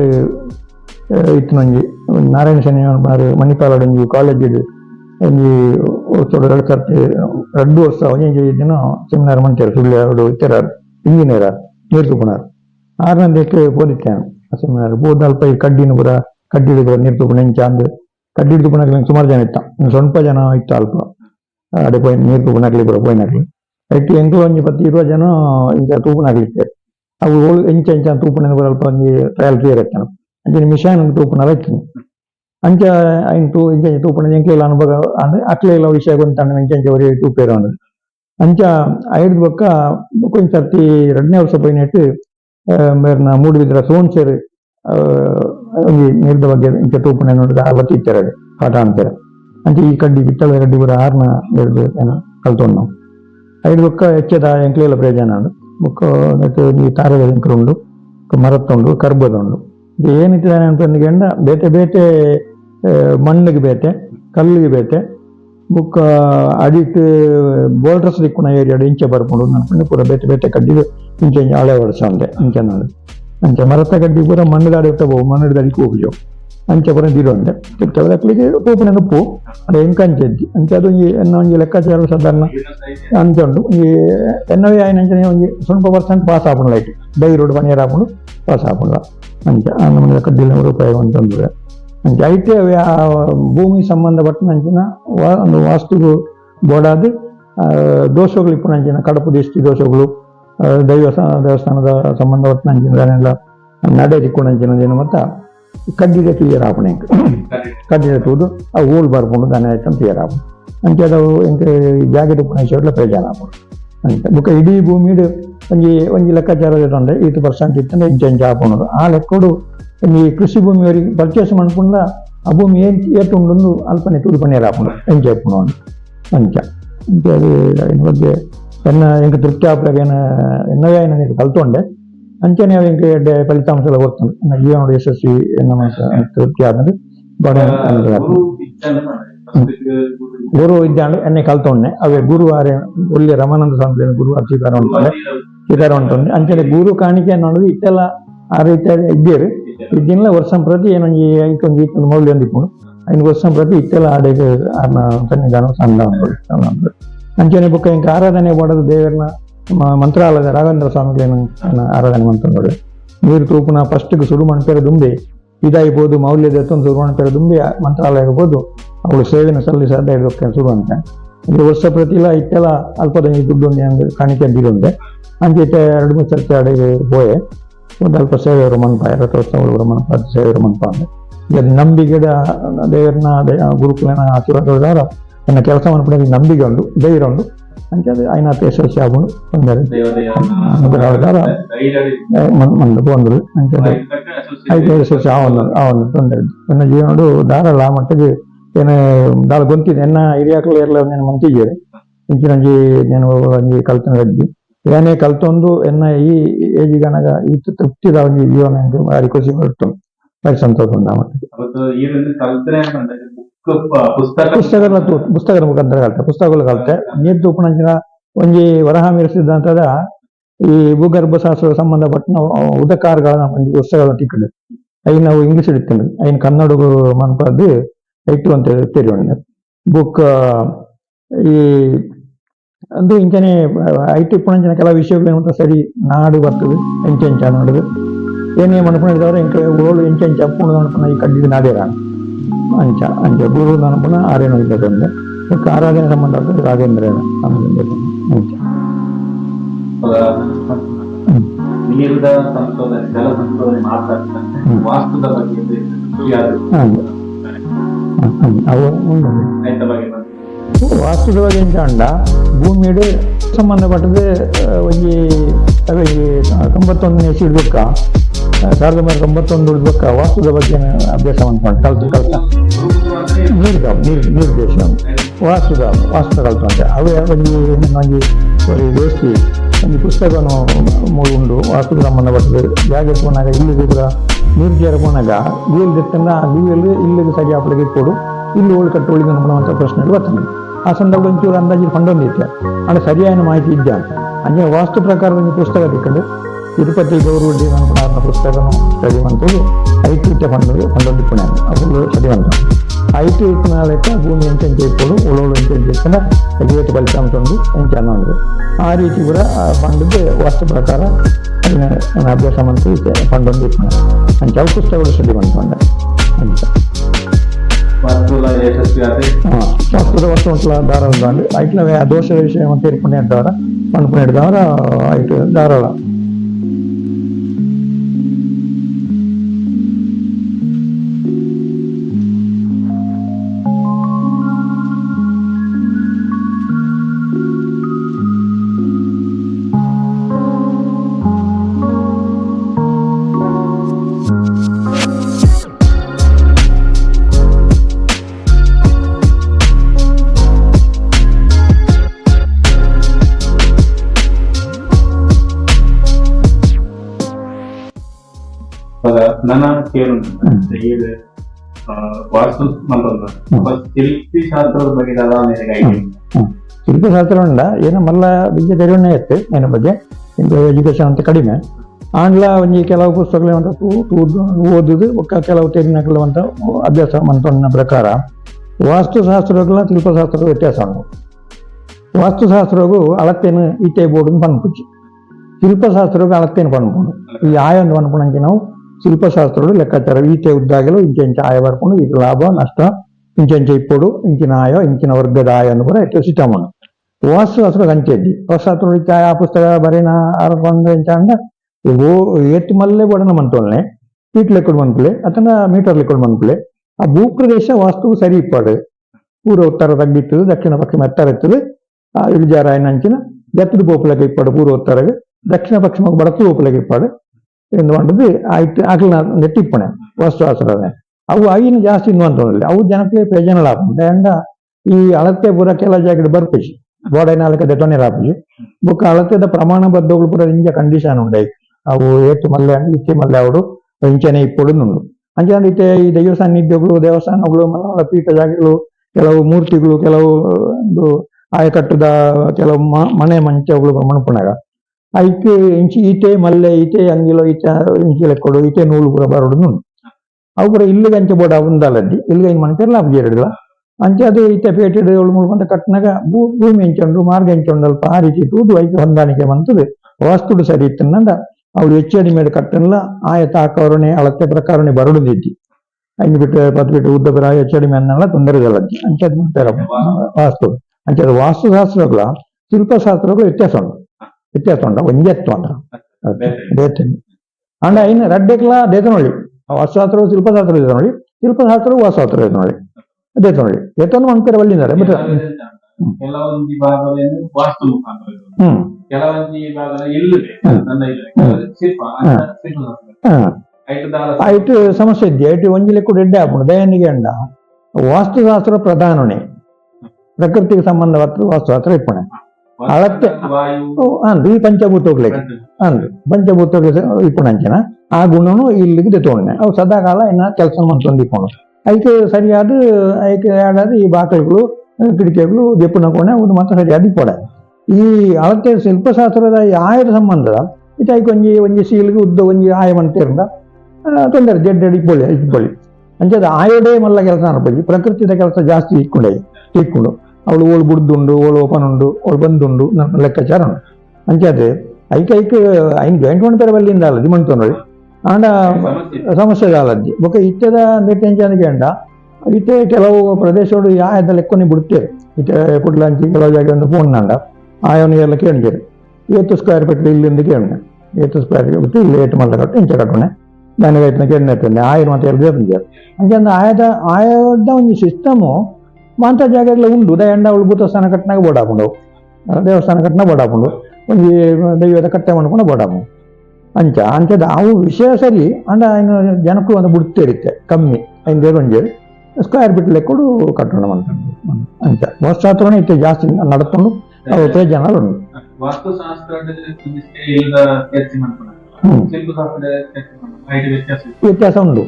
ಇತ್ತು ನಂಜಿ ನಾರಾಯಣ ಶನಿವಾರ ಮಣಿಪಾಲಡೊಂಜಿ ಕಾಲೇಜ್ ಒಂಜಿ ವರ್ಷದ ಎರಡು ಸರ್ತಿ ಎರಡು ವರ್ಷ ಒಂಜಿ ದಿನ ಸೆಮಿನಾರ್ ಮಂತ್ಯಾರ ಸುಳ್ಳು ಎರಡು ಇತ್ತರ ಇಂಜಿನಿಯರ್ ನೀರ್ತುಪುಣಾರ್ ಆರನೇದಕ್ಕೆ ಪೋದಿತ್ತೆ ಆ ಸೆಮಿನಾರ್. ಬೋದ್ ಅಲ್ಪ ಈ ಕಡ್ಡಿನ ಪುರ ಕಡ್ಡಿದ ಪುರ ನೀರ್ತುಪುಣ ಇಂಚ ಅಂದ್ ಕಡ್ಡಿ ತುಪುಣಕ್ಲಿ ಸುಮಾರು ಜನ ಇತ್ತ. ಒಂದು ಸ್ವಲ್ಪ ಜನ ಇತ್ತು ಅಲ್ಪ. ಅಡೆ ಪೋಯ್ ನೀರು ತೂಪುನಕ್ಲಿ ಪುರ ಪೋಯ್ನಕ್ಲಿ ಐಟಿ ಎಂಕ್ಲು ಒಂಜಿ ಪತ್ತು ಇರುವತ್ತು ಜನ ಇಂಚ ತೂಪುನಕ್ಲಿತ್ತೆ ಅವು ಓಳು ಎಂಚ ಎಂಚ ತೂಪುನ ಪುರ ಅಲ್ಪ ಒಂಜಿ ಟ್ರಯಲ್ ಕ್ಲಿಯರ್ ಎತ್ತನ ಅಂಚನೆ ಮಿಷನ್ ತೂಪುನ ರಚ್ಚಿನಿ ಅಂಚ ಐನ್ ತೂ ಇಂಚ ಇಂಚ ತೂಪುನ ಎಂಕ್ಲೆಲ್ಲ ಅನುಭವ ಅಂದ್ರೆ ಅಕ್ಲೆಲ್ಲ ವಿಷಯ ಗೊಂತಣ್ಣ ಇಂಚ ಇಂಚ ಒರಿ ತೂಪೇರು ಅನ್ನೋದು ಅಂಚ ಐದು ಬೊಕ್ಕ ಕೊಂಚ ಸರ್ತಿ ಎರಡನೇ ವರ್ಷ ಪೋಯ್ನೆಟ್ಟು ಮೇರ್ನ ಮೂಡುಬಿದ್ರ ಸೋನ್ ಸೇರ್ ಒಂಜಿ ನೀರ್ದ ಬಗ್ಗೆ ಇಂಚ ತೂಪುನ ನೋಡಿದ ಅವತ್ತು ಇತ್ತಾರೆ ಪಾಠ ಅಂತಾರೆ ಅಂಚೆ ಈ ಕಡ್ಡಿ ಬಿತ್ತಳ ಕಡ್ಡಿ ಬರ ಆರ್ನ ಎರಡು ಏನ ಕಲ್ತೊಂಡು ನಾವು ಐದು ಬೊಕ್ಕ ಹೆಚ್ಚದ ಎಂಕ್ಲೆಲ್ಲ ಪ್ರಯೋಜನ ಉಂಡು ಬೊಕ್ಕ ನೆಟ್ಟು ಈ ತಾರದ ಎಂಕರು ಉಂಡು ಮರತ್ತುಂಡು ಕರ್ಬದ ಉಂಡು ಇದು ಏನಿಟ್ಟಿದ್ದಾನೆ ಅಂತಂದ್ರೆ ಎಂಡ ಬೇತೆ ಬೇತೆ ಆ, ಮಣ್ಣಿಗೆ ಬೇತೆ ಕಲ್ಲಿಗೆ ಬೇತೆ ಬುಕ್ಕ ಅಡಿಟ್ ಬೋಲ್ಡರ್ಸ್ ದಿಕ್ಕುನ ಏರಿಯಾಡು ಇಂಚೆ ಬರ್ಕೊಂಡು ನನ್ಕೊಂಡು ಪೂರ ಬೇತೆ ಬೇತೆ ಕಡ್ಡಿಗೆ ಇಂಚೆ ಇಂಚೆ ಹಳೆ ವರ್ಷ ಅಂದೆ ಇಂಚೆ ನಾನು ಅಂಚೆ ಮರತ ಕಡ್ಡಿ ಪೂರ ಮಣ್ಣು ದಾಡಿ ಹೋಗ್ತಾವು ಮಣ್ಣು ದಾಡಿ ಹೋಗ್ಜೋ ಅಂಚೆ ಪೂರ ದಿರು ಅಂದೆ ತಿಕ್ತವೆ ದಕ್ಲಿಗೆ ಪೂಪನ ಉಪ್ಪು ಅದು ಎಂಕ ಅಂಚೆ ಇದ್ದಿ ಅಂಚೆ ಅದು ಒಂಜಿ ಎನ್ನ ಒಂಜಿ ಲೆಕ್ಕಾಚಾರ ಸಾಧಾರಣ ಅಂಚೆ ಉಂಡು ಈ ಎನ್ನವೇ ಆಯ್ನ ಅಂಚನೆ ಒಂಜಿ ಸ್ವಲ್ಪ ಪರ್ಸೆಂಟ್ ಪಾಸ್ ಆಪುಂಡು ಲೈಟ್ ಡೈ ರೋಡ್ ಪನಿಯರ್ ಆಪುಂಡು ಪಾಸ್ ಆಪುಂಡು ಅಂಚೆ ಆ ನಮಗೆ ಕಡ್ಡಿಲ ಉಪಯೋಗ ಅಂತಂದ್ರೆ ಅವೆ ಆ, ಭೂಮಿ ಸಂಬಂಧಪಟ್ಟ ಅಂಚಿನ ವಾ- ಒಂದು ವಾಸ್ತುಗೂ ಬೋಡಾದು ದೋಷಗಳು ಇಪ್ಪಣಂಚಿನ ಕಡಪು ದಿಷ್ಟಿ ದೋಷಗಳು ದೈವ ದೇವಸ್ಥಾನದ ಸಂಬಂಧಪಟ್ಟ ನಡೆದಿಕ್ಕೊಂಡಂಚಿನದೇನು ಮತ್ತ ಕಡ್ಡಿಗೆ ಕ್ಲಿಯರ್ ಆಪಣೆ ಕಡ್ಡಿಗೆ ತೂದು, ಆ ಊಳು ಬರ್ಕೊಂಡು ದನ ಆಯ್ತು ಕ್ಲಿಯರ್ ಆಪು ಅಂಚೆ ಅದು ಎಂಕೆ ಜಾಗೆಟ್ ಉಪನೇಶ್ವರ್ಲ ಪ್ರಯೋಜನ ಆಪು ಅಂತ. ಬುಕ್ಕ ಇಡೀ ಭೂಮಿಡು ಒಂಜಿ ಒಂಜಿ ಲೆಕ್ಕಾಚಾರ ಇಟ್ಟು ಏಯ್ಟಿ ಪರ್ಸೆಂಟ್ ಇತ್ತಂದ್ರೆ ಇಂಚೆ ಇಂಚೆ ಆ ಲೆಕ್ಕೋಡು ಈ ಕೃಷಿ ಭೂಮಿ ಅವರಿಗೆ ಪರ್ಚೇಸ್ ಮಾಡ್ಕೊಂಡ ಆ ಭೂಮಿ ಏನ್ ಏಟು ಉಂಡು ಅಲ್ಪನೆ ತುಡು ಪನ್ನೀರ್ ಆಪುಂಡು ಎಂಚೆ ಆಪುಣು ಅಂಚ. ಅಂಚೆ ಅದು ಬಗ್ಗೆ ಎನ್ನ ಎಂಕ ತೃಪ್ತಿ ಆಪುವಾಗ ಏನ ಎನ್ನವೇ ಏನ ಕಲ್ತೊಂಡೆ ಅಂಚನೆ ಅವು ಎಂಕ ಎಡ್ಡೆ ಫಲಿತಾಂಶ ಎಲ್ಲ ಕೊಡ್ತಾನೆ ನನ್ನ ಜೀವನದ ಯಶಸ್ವಿ ಎನ್ನ ತೃಪ್ತಿ ಆದ್ರೆ ಬಡ ಗುರು ಇದ್ದಾಂಡು ಎನ್ನೆ ಕಲ್ತೊಂಡೆ. ಅವೇ ಗುರುವಾರ ಒಳ್ಳೆ ರಮಾನಂದ ಸ್ವಾಮಿ ಗುರುವಾರ ಸೀತಾರ ಉಂಟು ಸೀತಾರ ಉಂಟು ಅಂಚನೆ ಗುರು ಕಾಣಿಕೆ ಅನ್ನೋದು ಇಟ್ಟೆಲ್ಲ ಆ ರೀತಿ ಇದ್ದೀರಿ. ಇದ್ದಿಲ್ಲ ವರ್ಷ ಪ್ರತಿ ಏನೊಂದು ಐಕೊಂದು ಈಕೊಂದು ಮೌಲ್ಯ ಅಂದಿಕೊಂಡು ಐದು ವರ್ಷ ಪ್ರತಿ ಇಟ್ಟೆಲ್ಲ ಆಡೇ ಸನ್ನಿಧಾನ ಸಣ್ಣ ಅಂಚನೆ ಬುಕ್ಕ ಇಂಕ ಆರಾಧನೆ ಮಾಡೋದು ದೇವರನ್ನ ಮಂತ್ರಾಲಯದ ರಾಘವೇಂದ್ರ ಸ್ವಾಮಿಗಳನ್ನು ಆರಾಧನೆ ಮಾಡ್ತಾರೆ ನೀರು ತೂಪುನ ಫಸ್ಟ್ಗೆ ಶುರು ಮಾಡ್ತಾರೆ ದುಂಬಿ, ಇದಾಗ್ಬೋದು ಮೌಲ್ಯದ ಎತ್ತೊಂದು ಶುರು ಮಾಡ್ತಾರೆ ದುಂಬಿ ಮಂತ್ರಾಲಯ ಇರ್ಬೋದು ಅವಳು ಸೇವೆನ ಸಲ್ಲಿಸದ ಇಡೋಕೆ ಶುರು ಅಂತ ಇದು ವರ್ಷ ಪ್ರತಿಲ ಇಟ್ಟೆಲ್ಲ ಅಲ್ಪದ ಈ ದುಡ್ಡು ಒಂದು ಕಾಣಿಕೆ ಅಂದಿರುಂಡೆ ಅಂಚೆ ಇತ್ತೆ ಎರಡು ಮೂರು ಸರ್ತಿ ಹೋಯೆ ಸ್ವಲ್ಪ ಸೇವೆಯವರು ಮನಪ ಎರಡು ವರ್ಷದವರು ಸೇವೆ ಸೇವೆಯವರು ಮನಪ ಅಂದರೆ ಈಗ ನಂಬಿಕೆಯ ದೇವರನ್ನ ಗುರುಕುಲನ ಆಶೀರ್ವಾದದಾರ ತನ್ನ ಕೆಲಸವನ್ನು ಪಡೆದ ನಂಬಿಕೆ ಒಂದು ಧೈರ್ಯ ಒಂದು. ಅಂಚದು ಆಯ್ನ ಯಶಸ್ವಿ ಆಗೋದು ಬಂದರು ಮಂಡಪ ಒಂದು. ಅಂಚದು ಐದು ಯಶಸ್ವಿ. ಆವೊಂದು ಆವೊಂದು ತೊಂದರೆ ನನ್ನ ಜೀವನಡು ಆ ಮಟ್ಟಿಗೆ ಏನು ದಾಳ ಗೊಂತಿದೆ. ಎನ್ನ ಹಿರಿಯಾಕಲು ಎಲ್ಲ ನಾನು ಮಂತಿದ್ದೀರಿ ಇಂಚಿನಂಜಿ ನಾನು ಹಂಗೆ ಕಲ್ತನ ಅಜ್ಜಿ ಏನೇ ಕಲ್ತೊಂದು ಎನ್ನ ಈ ఏది ಇತ್ತು ఇది తృప్తి ಅವತ್ತು ಈ ರೀತಿ ಕಲ್ತ್ರೆ ಅಂತಂದ್ರೆ ಬುಕ್ ಪುಸ್ತಕ? ಪುಸ್ತಕಗಳ ಪುಸ್ತಕದ ಮುಖಾಂತರ ಕಲ್ತೆ ಪುಸ್ತಕಗಳು ಕಲ್ತೆ. ನೀರು ತೂಪಣಂಚಿನ ಒಂಜಿ ವರಹಾಮಿ ಸಿದ್ಧಾಂತದ ಈ ಭೂಗರ್ಭ ಶಾಸ್ತ್ರ ಸಂಬಂಧಪಟ್ಟ ಉದಕಾರಗಳನ್ನ ಒಂದು ಪುಸ್ತಕಗಳನ್ನ ಟಿಕ್ಕಡು ಅయి ನಾವು ಇಂಗ್ಲಿಷ್ ಇಡ್ತೀನಿ ಅಯ್ನ ಕನ್ನಡಗೂ ಮನ್ಪದ್ದು ಇಟ್ಟು ಅಂತ ತೆರಿಯೋಣ ಬುಕ್ ಈ ಅದು ಇಂಚನೆ ಐಟಿ ಪುಣಂಚಿನ ಕೆಲವು ವಿಷಯಗಳು ಏನು ಸರಿ ನಾಡು ಬರ್ತದೆ ಎಂಚೆ ಎಂಚ ನೋಡುದು ಏನೇ ಮನ್ಪಣಿದವ್ರೆ ಇಂಕ ಓಳು ಎಂಚೆ ಎಂಚ ಅಪ್ಪುಣ ಮನ್ಪಣ ಈ ಕಡ್ಡಿಗೆ ನಾಡೇರ. ಅಂಚ ಅಂಚ ಗುರು ನನಪುನ ಆರೇನು ಇದ್ದದೊಂದು ಅದಕ್ಕೆ ಆರಾಧನೆ ಸಂಬಂಧ ರಾಜೇಂದ್ರ ಅಂಚ. ನೀರಿನ ಸಂಶೋಧನೆ ಜಲ ಸಂಶೋಧನೆ ಮಾತಾಡ್ತಾರೆ ಹ್ಮ್. ವಾಸ್ತುದ ಬಗ್ಗೆ ಯಾರು ಹಾಗೆ ಅವು ಬಗ್ಗೆ ವಾಸ್ತುದೊಳಗೆ ಕಂಡ ಭೂಮಿಯಡೆ ಸಂಬಂಧಪಟ್ಟದ ಒಂಜಿ ಅದೇ ಈ ತೊಂಬತ್ತೊಂದನೇ ಇಡ್ಬೇಕ ಸಾವಿರದ ಒಂಬೈನೂರ ತೊಂಬತ್ತೊಂದು ಉಳಿದ್ಬೇಕ ವಾಸ್ತುದ ಬಗ್ಗೆ ಅಭ್ಯಾಸ ಮಾಡ್ಕೊಂಡು ಕಲ್ತು, ಕಲ್ತ? ನೀರ್ದಾವ್ ನೀರ್ ನಿರ್ದೇಶ ವಾಸ್ತುದ ವಾಸ್ತು ಕಲ್ತು ಅಂತ. ಅವೇ ಒಂದು ನನಗೆ ಒಂದು ದೋಸ್ತಿ ಒಂದು ಪುಸ್ತಕನು ಉಂಡು. ವಾಸ್ತುಗೆ ಸಂಬಂಧಪಟ್ಟದು ಜಾಗ ಪೋನಾಗ ಇಲ್ಲಿಗೆ ಕೂಡ ನೀರು ಸೇರ ಪೋನಾಗ ಗೂಗಲ್ ದಿಕ್ಕನ್ನು ಇಲ್ಲಿಗೆ ಸರಿ ಅಪ್ಲಿಗೆ ಕೊಡು ಇಲ್ಲಿ ಓಳು ಕಟ್ಟು ಒಳಿಗೆ ಅಂತ ಪ್ರಶ್ನೆಗಳು ಬರ್ತಾನೆ ಆ ಸಂದರ್ಭ ಒಂಚೂರು ಅಂದಾಜು ಕೊಂಡೊಂದಿತ್ತೆ ಅಂದ್ರೆ ಸರಿಯಾದ ಮಾಹಿತಿ ಇದ್ದ ಅಂಜೆ ವಾಸ್ತು ಪ್ರಕಾರ ಒಂದು ಪುಸ್ತಕ ತಿಕ್ಕಂಡು ತಿರುಪತಿ ಗೌರವಡ್ಡಿ ನನ್ನ ಪುಸ್ತಕನು ಸ್ಟಡಿ ಮಂತದ್ದು ಐಟಿ ಇಟ್ಟ ಫಂಡ್ ಫಂಡೊಂದಿಪ್ಪಣೆ ಅವು ಸ್ಟಡಿ ಮಂತ ಐಟಿ ಇಟ್ಟಿನ ಲೆಕ್ಕ ಭೂಮಿ ಎಂಚ ಎಂಚ ಇಪ್ಪಡು ಉಳೋಳು ಎಂಚ ಎಂಚ ಇತ್ತಂದ ಎಗ್ರೇಟ್ ಫಲಿತಾಂಶ ಉಂಡು ಎಂಚ ಅನ್ನೋದು ಆ ರೀತಿ ಕೂಡ ಫಂಡ್ದು ವಾಸ್ತು ಪ್ರಕಾರ ಅದನ್ನ ನಾನು ಅಭ್ಯಾಸ ಮಂತು ಫಂಡ್ ವಾಸ್ತುದ ವಸ್ತು ಉಂಟಲ ಧಾರಾಳ ದಾಂಡು ಐಟ್ಲ ಆ ದೋಷದ ವಿಷಯ ಮತ್ತೆ ಇರ್ಪಣೆ ಇದ್ದವರ ಪಂಡ್ಪಣೆ ಇದ್ದವರ ಬಗ್ಗೆ ಅದಾವ ನಿನಗೆ idea ಉಂಟಾ? ಶಿಲ್ಪಶಾಸ್ತ್ರ ಉಂಡ ಏನು ಮಲ್ಲ ವಿದ್ಯೆ ತೆರವಣೆ ಇತ್ತು ಏನ ಬಗ್ಗೆ. ಇಂದು ಎಜುಕೇಶನ್ ಅಂತ ಕಡಿಮೆ. ಆಂಗ್ಲ ಒಂಜಿ ಕೆಲವು ಪುಸ್ತಕಗಳು ಅಂತ ಓದುದು ಒಕ್ಕ ಕೆಲವು ತೆರಿನಗಳು ಅಂತ ಅಭ್ಯಾಸ ಮಂತೊಂಡಿನ ಪ್ರಕಾರ. ವಾಸ್ತುಶಾಸ್ತ್ರಗಳ ಶಿಲ್ಪಶಾಸ್ತ್ರದ ವ್ಯತ್ಯಾಸ ಉಂಟು. ವಾಸ್ತುಶಾಸ್ತ್ರಗೂ ಅಳತ್ತೇನು ಈಟೆ ಬೋರ್ಡ್ ಪನ್ಪುಚ್ಚಿ ಶಿಲ್ಪಶಾಸ್ತ್ರಗೂ ಅಳತ್ತೇನು ಪನ್ಪುಂಡು ಈ ಆಯೊಂದು ಪನ್ಪುಣಂಗೆ ನಾವು ಶಿಲ್ಪಶಾಸ್ತ್ರಗಳು ಲೆಕ್ಕಾಚಾರ ಈಟೆ ಉದ್ದಾಗಲು ಇಂಚೆ ಇಂಚೆ ಆಯ ಬರ್ಕೊಂಡು ಇದು ಲಾಭ ನಷ್ಟ ಇಂಚೆಂಚೆ ಇಪ್ಪಡು ಇಂಚಿನ ಆಯೋ ಇಂಚಿನ ವರ್ಗದ ಆಯ ಅನ್ನು ಕೂಡ ಹೆಚ್ಚು ಸಿಸ್ಟಮ್ ಉಂಡು ವಾಸ್ತುಶಾಸ್ತ್ರ ಅಂಚೆದ್ದಿ ವಾಸ್ತುಶಾಸ್ತ್ರ ಇತ್ತ ಆ ಪುಸ್ತಕ ಬರೀನ ಆರಕೊಂಡ ಇಂಚ ಅಂಡ ಇವು ಏತ್ ಮಲ್ಲೆ ಬಡನ ಮಂತೊಲ್ನೆ ಫೀಟ್ ಲೆಕ್ಕಡ್ ಮನ್ಪುಲೆ ಅಥವಾ ಮೀಟರ್ ಲೆಕ್ಕಡ್ ಮನ್ಪುಲೆ ಆ ಭೂಪ್ರದೇಶ ವಾಸ್ತು ಸರಿ ಇಪ್ಪಡು ಪೂರ್ವ ಉತ್ತರ ತಗ್ಗಿತ್ತದು ದಕ್ಷಿಣ ಪಶ್ಚಿಮ ಎತ್ತರ ಎತ್ತದು ಆ ಇಳಿಜಾರ ಅಂಚಿನ ಎತ್ತದ ಬೋಪಲಗೆ ಇಪ್ಪಡು ಪೂರ್ವ ಉತ್ತರಗೆ ದಕ್ಷಿಣ ಪಶ್ಚಿಮ ಬಡತು ಬೋಪಲಗೆ ಇಪ್ಪಡು ಮಾಡಿದ್ದು ಆಯ್ತು ಆಗ್ಲ ನೆಟ್ಟಿಪ್ಪಣೆ ವಾಸ್ತುಶಾಸ್ತ್ರನೇ ಅವು ಆಗಿನ ಜಾಸ್ತಿ ಇನ್ನುವಂತಲ್ಲ ಅವು ಜನಕ್ಕೆ ಪ್ರಯೋಜನ ಅಂದ ಈ ಅಳತೆ ಪೂರ ಕೆಲ ಬರ್ಪಿಸಿ ಬರ್ಪೇಸಿ ಗೋಡೆ ನಾಲ್ಕು ದೆಟೊನೆ ರಾಪಿ ಬುಕ್ ಅಳತೆದ ಪ್ರಮಾಣ ಬದ್ಧಗಳು ಪೂರ ಇಂಜ ಕಂಡೀಷನ್ ಉಂಡೆ ಅವು ಏತು ಮಲ್ಲೆ ಇತ್ತಿ ಮಲ್ಲೆ ಅವರು ಇಂಚನೆ ಇಪ್ಪಡು ಉಂಡು ಅಂಚೆ ಇತ್ತೆ ಈ ದೈವ ಸಾನ್ನಿಧ್ಯಗಳು ದೇವಸ್ಥಾನಗಳು ಪೀಠ ಜಾಗಗಳು, ಕೆಲವು ಮೂರ್ತಿಗಳು, ಕೆಲವು ಒಂದು ಆಯಕಟ್ಟದ, ಕೆಲವು ಮನೆ ಮಂಚಗಳು ಮಣ್ಪುಣಗ ಐಕೆ ಇಂಚಿ ಈತೆ ಮಲ್ಲೆ ಈತೆ ಅಂಗಿಲೋ ಈಟ ಇಂಚಿ ಇತೆ ಈಟೆ ನೂಲು ಪೂರ ಬರೋಡು ಅವು ಕೂಡ ಇಲ್ಲಿಗೆ ಅಂಚೆ ಬೋಡ ಉಂದಲ್ಲದ್ದಿ ಇಲ್ಲಿಗೆ ಏನು ಮಾಡ್ತಾರೆ ಲಾಭ ಜೇರಿಲ್ಲ ಅಂಚೆ ಅದು ಈತೆ ಪೇಟೆಡ್ ಏಳು ಮೂರು ಬಂದ ಕಟ್ನಾಗ ಭೂ ಭೂಮಿ ಎಂಚುಂಡು ಮಾರ್ಗ ಎಂಚುಂಡಲ್ಪ ಆ ರೀತಿ ತೂದು ಐಕೆ ಹೊಂದಾಣಿಕೆ ಬಂತದೆ. ವಾಸ್ತುಡು ಸರಿ ಇತ್ತಂದ ಅವ್ರು ಹೆಚ್ಚಡಿ ಮೇಲೆ ಕಟ್ಟಲ್ಲ ಆಯತ ಆಕಾರನೆ ಅಳತೆ ಪ್ರಕಾರನೆ ಬರಡುದಿದ್ದಿ ಐದು ಬಿಟ್ಟು ಪತ್ತು ಬಿಟ್ಟು ಉದ್ದ ಬರ ಹೆಚ್ಚಡಿ ಮೇಲೆಲ್ಲ ತೊಂದರೆ ಇಲ್ಲದ್ದಿ ಅಂಚೆ ಮಾಡ್ತಾರೆ. ವಾಸ್ತು. ಅಂಚೆ ವಾಸ್ತುಶಾಸ್ತ್ರಗಳ ಶಿಲ್ಪಶಾಸ್ತ್ರಗಳು ವ್ಯತ್ಯಾಸ ಉಂಟು. ವ್ಯತ್ಯಾಸ ಉಂಟ ಒಂಜೆತ್ತು ಅಂತ ದೇತನಿ ಅಂಡ ಇನ್ನು ರಡ್ಡೆಕ್ಲ ದೇತನೊಳ್ಳಿ ವಾಸ್ತುಶಾಸ್ತ್ರ ಶಿಲ್ಪಶಾಸ್ತ್ರ ದೇತನೊಳ್ಳಿ ಶಿಲ್ಪಶಾಸ್ತ್ರ ವಾಸ್ತುಶಾಸ್ತ್ರ ದೇತನೊಳ್ಳಿ ದೇತನೊಳ್ಳಿ ದೇತನು ಅಂಕರ ಒಳ್ಳಿದ್ದಾರೆ ಬಟ್ ಕೆಲವೊಂದು ಭಾಗದಲ್ಲಿ ವಾಸ್ತು ಮುಖಾಂತರ ಕೆಲವೊಂದು ಭಾಗದಲ್ಲಿ ಇಲ್ಲದೆ. ನನ್ನ ಇಲ್ಲ. ಶಿಲ್ಪ ಶಿಲ್ಪಶಾಸ್ತ್ರ. ಐಟು ಸಮಸ್ಯೆ ಇದ್ದೆ ಐಟು ಒಂಜಿಲೆ ಕೂಡ ಎಡ್ಡೆ ಹಾಕೊಂಡು ದಯಾನಿಗೆ ಅಂಡ ವಾಸ್ತುಶಾಸ್ತ್ರ ಪ್ರಧಾನನೇ. ಪ್ರಕೃತಿಗೆ ಸಂಬಂಧಪಟ್ಟ ವಾಸ್ತುಶಾಸ್ತ್ರ ಇಪ್ಪಣೆ ಅಳತೆ. ಈ ಪಂಚಭೂತಗಳಿಗೆ. ಅಂದ್ರೆ. ಪಂಚಭೂತಗಳಿಗೆ ಇಪ್ಪಣಂಚನ ಆ ಗುಣನು ಇಲ್ಲಿಗೆ ತೆತ್ತೊಂಡೆ ಅವು ಸದಾಕಾಲ ಇನ್ನ ಕೆಲಸ ಮಾಡ್ಕೊಂಡು ಇಪ್ಪಣು ಅದಕ್ಕೆ ಸರಿಯಾದ ಅದಕ್ಕೆ ಆಡಾದ ಈ ಬಾಕಲ್ಗಳು ಕಿಟಕಿಗಳು ದೆಪ್ಪುನ ಕೋಣೆ ಒಂದು ಮಾತ್ರ ಸರಿಯಾದ ಇಪ್ಪಡೆ ಈ ಅಳತೆ ಶಿಲ್ಪಶಾಸ್ತ್ರದ ಆಯದ ಸಂಬಂಧದ ಇದು ಅದಕ್ಕೆ ಒಂಜಿ ಒಂಜಿ ಸೀಲ್ಗೆ ಉದ್ದ ಒಂಜಿ ಆಯಮಂತ ಇರಂದ ತೊಂದರೆ ಜಡ್ಡ ಇಟ್ಕೊಳ್ಳಿ ಇಪ್ಪೊಳ್ಳಿ ಅಂಚದ ಆಯೋಡೆ ಮಲ್ಲ ಕೆಲಸ ಅನ್ಬೋದು ಪ್ರಕೃತಿದ ಕೆಲಸ ಜಾಸ್ತಿ ಇಟ್ಕೊಂಡೆ ಇಕ್ಕೊಂಡು ಅವಳು ಓಳು ಬುಡ್ದುಂಡು ಓಳು ಓಪನ್ ಉಂಡು ಓಳು ಬಂದುಂಡು ನನ್ನ ಲೆಕ್ಕಾಚಾರ ಉಂಡು ಅಂಚದೆ ಐಕ ಐಕ ಐನ್ ಜಾಯಿಂಟ್ ಮಾಡ್ತಾರೆ ಬಲ್ಲಿಂದ ಅಲ್ಲ ದಿಮಂಟ್ ನೋಡಿ ಆಂಡ ಸಮಸ್ಯೆ ಸಮಸ್ಯೆ ಅಲ್ಲದ್ದಿ ಬೊಕ ಇಟ್ಟದ ನೆಟ್ಟೆಂಚನಿಗೆ ಅಂಡ ಇತ್ತೆ ಕೆಲವು ಪ್ರದೇಶಗಳು ಆಯದ ಲೆಕ್ಕನೆ ಬಿಡ್ತೇವೆ ಇತ್ತೆ ಪುಟ್ಲಂಚಿ ಕೆಲವು ಜಾಗ ಒಂದು ಫೋನ್ ನಂಡ ಆಯವನಿಗೆಲ್ಲ ಕೇಳಿದ್ದೇವೆ ಏತು ಸ್ಕ್ವೇರ್ ಫೀಟ್ ಇಲ್ಲಿಂದ ಕೇಳಿದೆ ಏತು ಸ್ಕ್ವೇರ್ ಬಿಟ್ಟು ಇಲ್ಲಿ ಏಟು ಮಲ್ಲ ಕಟ್ಟು ಇಂಚ ಕಟ್ಟಣೆ ನನಗೆ ಐತನ ಕೇಳಿರ್ತೇನೆ ಆಯಿರ ಮತ್ತೆ ಎರಡು ದೇವ್ರಿಗೆ ಹಂಗೆ ಆಯದ ಆಯದ ಒಂದು ಅಂಥ ಜಾಗಗಳಲ್ಲಿ ಉಂಡು ದಯಂಡ ಉಳ್ಬೂತ ಸ್ನಾನ ಕಟ್ಟನಾಗ ಬೋಡಾಕೊಂಡು ದೇವಸ್ಥಾನ ಕಟ್ಟನ ಬೋಡಾಕೊಂಡು ಒಂದು ದೈವದ ಕಟ್ಟೆ ಮಾಡ್ಕೊಂಡು ಬೋಡಾಕೊಂಡು ಅಂಚ ಅಂಚದ ಅವು ವಿಷಯ ಸರಿ ಅಂಡ ಇನ್ನು ಜನಕ್ಕೂ ಒಂದು ಬಿಡ್ತಿರುತ್ತೆ ಕಮ್ಮಿ ಐದು ಒಂಜೆ ಸ್ಕ್ವೇರ್ ಫೀಟ್ ಲೆಕ್ಕಡು ಕಟ್ಟಣ ಅಂತ ಅಂಚ ವರ್ಷಾತ್ರ ಇತ್ತೆ ಜಾಸ್ತಿ ನಡ್ಕೊಂಡು ಅವು ಉಪಯೋಗ ಜನರು ಉಂಟು ವ್ಯತ್ಯಾಸ ಉಂಡು